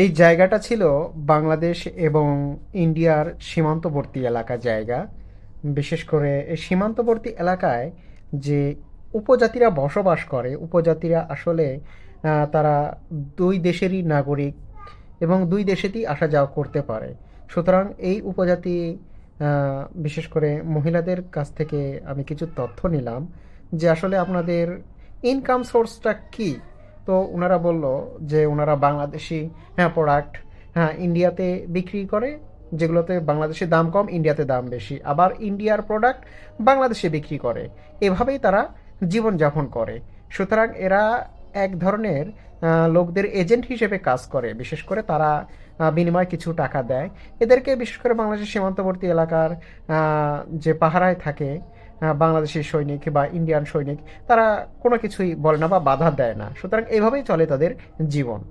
এই জায়গাটা ছিল বাংলাদেশ এবং ইন্ডিয়ার সীমান্তবর্তী এলাকা জায়গা। বিশেষ করে এই সীমান্তবর্তী এলাকায় যে উপজাতিরা বসবাস করে, উপজাতিরা আসলে তারা দুই দেশেরই নাগরিক এবং দুই দেশেতেই আসা যাওয়া করতে পারে। সুতরাং এই উপজাতি বিশেষ করে মহিলাদের কাছ থেকে আমি কিছু তথ্য নিলাম যে আসলে আপনাদের ইনকাম সোর্সটা কি? তো ওনারা বলল যে ওনারা বাংলাদেশি হ্যাঁ প্রোডাক্ট হ্যাঁ ইন্ডিয়াতে বিক্রি করে, যেগুলোতে বাংলাদেশে দাম কম ইন্ডিয়াতে দাম বেশি। আবার ইন্ডিয়ার প্রোডাক্ট বাংলাদেশে বিক্রি করে। এভাবেই তারা জীবনযাপন করে। সুতরাং এরা এক ধরনের লোকদের এজেন্ট হিসেবে কাজ করে। বিশেষ করে তারা বিনিময়ে কিছু টাকা দেয়। এদেরকে বিশেষ করে বাংলাদেশের সীমান্তবর্তী এলাকার যে পাহারায় থাকে বাংলাদেশি সৈনিক বা ইন্ডিয়ান সৈনিক, তারা কোনো কিছুই বলে না বা বাধা দেয় না। সুতরাং এভাবেই চলে তাদের জীবন।